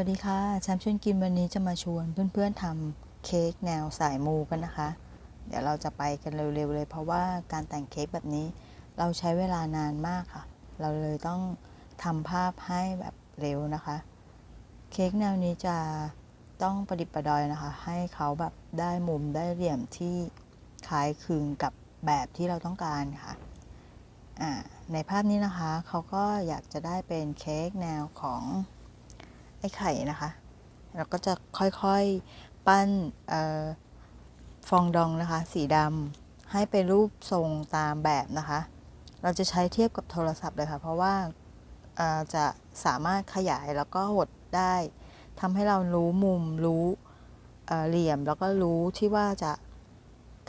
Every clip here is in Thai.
วัสดีค่ะแชมป์ชวนกินวันนี้จะมาชวนเพื่อนๆทำเค้กแนวสายมูกันนะคะ เดี๋ยวเราจะไปกันเร็วๆเลย เพราะว่าการแต่งเค้กแบบนี้ เราใช้เวลานานมากค่ะ เราเลยต้องทำภาพให้แบบเร็วนะคะ เค้กแนวนี้จะต้องประดิษฐ์ประดอยนะคะ ให้เขาแบบได้มุมได้เหลี่ยมที่คล้ายคลึงกับแบบที่เราต้องการค่ะในภาพนี้นะคะเขาก็อยากจะได้เป็นเค้กแนวของ ไอ้ไข่นะคะเราก็จะค่อยๆปั้นออฟองดองนะคะ สีดำให้เป็นรูปทรงตามแบบนะคะ เราจะใช้เทียบกับโทรศัพท์เลยค่ะ เพราะว่าจะสามารถขยายแล้วก็หดได้ทำให้เรารู้มุมรู้เอ่อเหลี่ยมแล้วก็รู้ที่ว่าจะ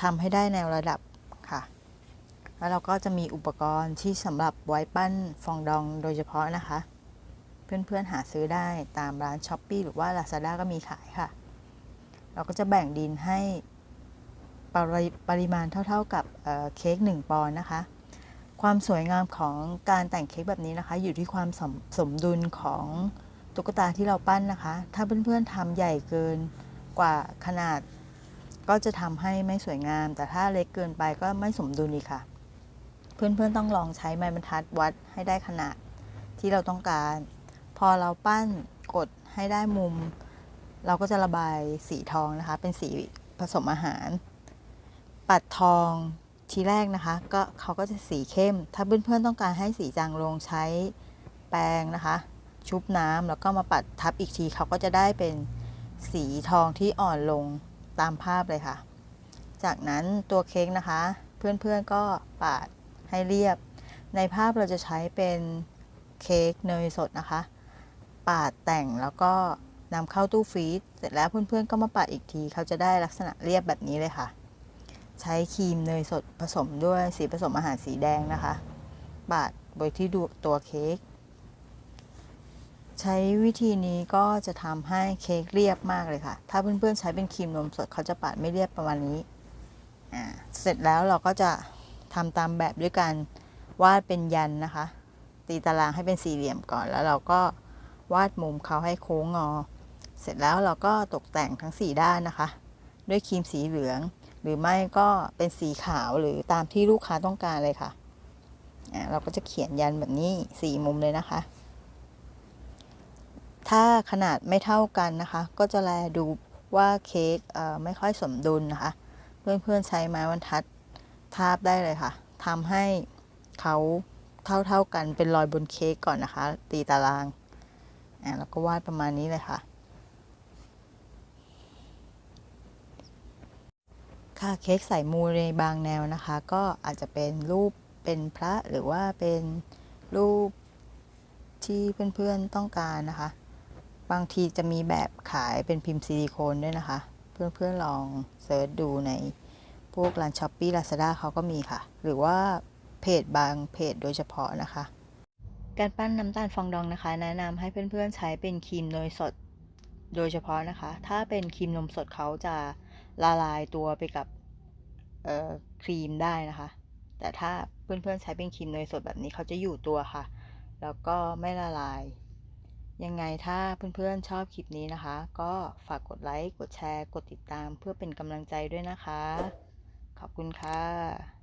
ทำให้ได้แนวระดับค่ะ แล้วเราก็จะมีอุปกรณ์ที่สำหรับไว้ปั้นฟองดองโดยเฉพาะนะคะ เพื่อนๆหาซื้อได้ตามร้าน s h อ p e e หรือว่า Lazada ก็มีขายค่ะ เราก็จะแบ่งดินให้ปริปริมาณเท่า ๆกับเเค้ก1ปอนด์นะคะ ความสวยงามของการแต่งเค้กแบบนี้นะคะ อยู่ที่ความสมสมดุลของตุ๊กตาที่เราปั้นนะคะ ถ้าเพื่อนๆทำใหญ่เกินกว่าขนาด ก็จะทำให้ไม่สวยงาม แต่ถ้าเล็กเกินไปก็ไม่สมดุลอีกค่ะ เพื่อนๆต้องลองใช้ไม้บรรทัดวัดให้ได้ขนาดที่เราต้องการ พอเราปั้นกดให้ได้มุม เราก็จะระบายสีทองนะคะ เป็นสีผสมอาหาร ปัดทองทีแรกนะคะ ก็เขาก็จะสีเข้ม ถ้าเพื่อนๆต้องการให้สีจางลงใช้แปรงนะคะ ชุบน้ำแล้วก็มาปัดทับอีกทีเขาก็จะได้เป็นสีทองที่อ่อนลงตามภาพเลยค่ะ จากนั้นตัวเค้กนะคะ เพื่อนๆก็ปาดให้เรียบ ในภาพเราจะใช้เป็นเค้กเนยสดนะคะ ปาดแต่งแล้วก็นำเข้าตู้ฟรีซเสร็จแล้วเพื่อนๆก็มาปาดอีกที เขาจะได้ลักษณะเรียบแบบนี้เลยค่ะ ใช้ครีมเนยสดผสมด้วยสีผสมอาหารสีแดงนะคะ ปาดโดยที่ดูตัวเค้กใช้วิธีนี้ก็จะทำให้เค้กเรียบมากเลยค่ะ ถ้าเพื่อนๆใช้เป็นครีมนมสดเขาจะปาดไม่เรียบประมาณนี้เสร็จแล้วเราก็จะทำตามแบบด้วยการวาดเป็นยันนะคะ ตีตารางให้เป็นสี่เหลี่ยมก่อนแล้วเราก็ วาดมุมเขาให้โค้งงอ เสร็จแล้วเราก็ตกแต่งทั้ง 4 ด้านนะคะ ด้วยครีมสีเหลือง หรือไม่ก็เป็นสีขาวหรือตามที่ลูกค้าต้องการเลยค่ะเราก็จะเขียนยันแบบนี้สี่มุมเลยนะคะ ถ้าขนาดไม่เท่ากันนะคะ ก็จะแลดูว่าเค้กไม่ค่อยสมดุลนะคะ เพื่อนๆใช้ไม้บรรทัดทาบได้เลยค่ะทำให้เขาเท่าๆกันเป็นรอยบนเค้กก่อนนะคะ ตีตาราง อ่าแล้วก็วาดประมาณนี้เลยค่ะ ค่ะเค้กใส่มูในบางแนวนะคะ ก็อาจจะเป็นรูปเป็นพระหรือว่าเป็นรูปที่เพื่อนๆต้องการนะคะ บางทีจะมีแบบขายเป็นพิมพ์ซิลิโคนด้วยนะคะ เพื่อนๆลองเซิร์ชดูในพวกร้านช้อปปี้ลาซาด้าเขาก็มีค่ะ หรือว่าเพจบางเพจโดยเฉพาะนะคะ การปั้นน้ำตาลฟองดองนะคะ แนะนำให้เพื่อนๆใช้เป็นครีมเนยสดโดยเฉพาะนะคะ ถ้าเป็นครีมนมสดเขาจะละลายตัวไปกับครีมได้นะคะ แต่ถ้าเพื่อนๆใช้เป็นครีมเนยสดแบบนี้เขาจะอยู่ตัวค่ะ แล้วก็ไม่ละลาย ยังไงถ้าเพื่อนๆชอบคลิปนี้นะคะ ก็ฝากกดไลค์ กดแชร์ กดติดตามเพื่อเป็นกำลังใจด้วยนะคะ ขอบคุณค่ะ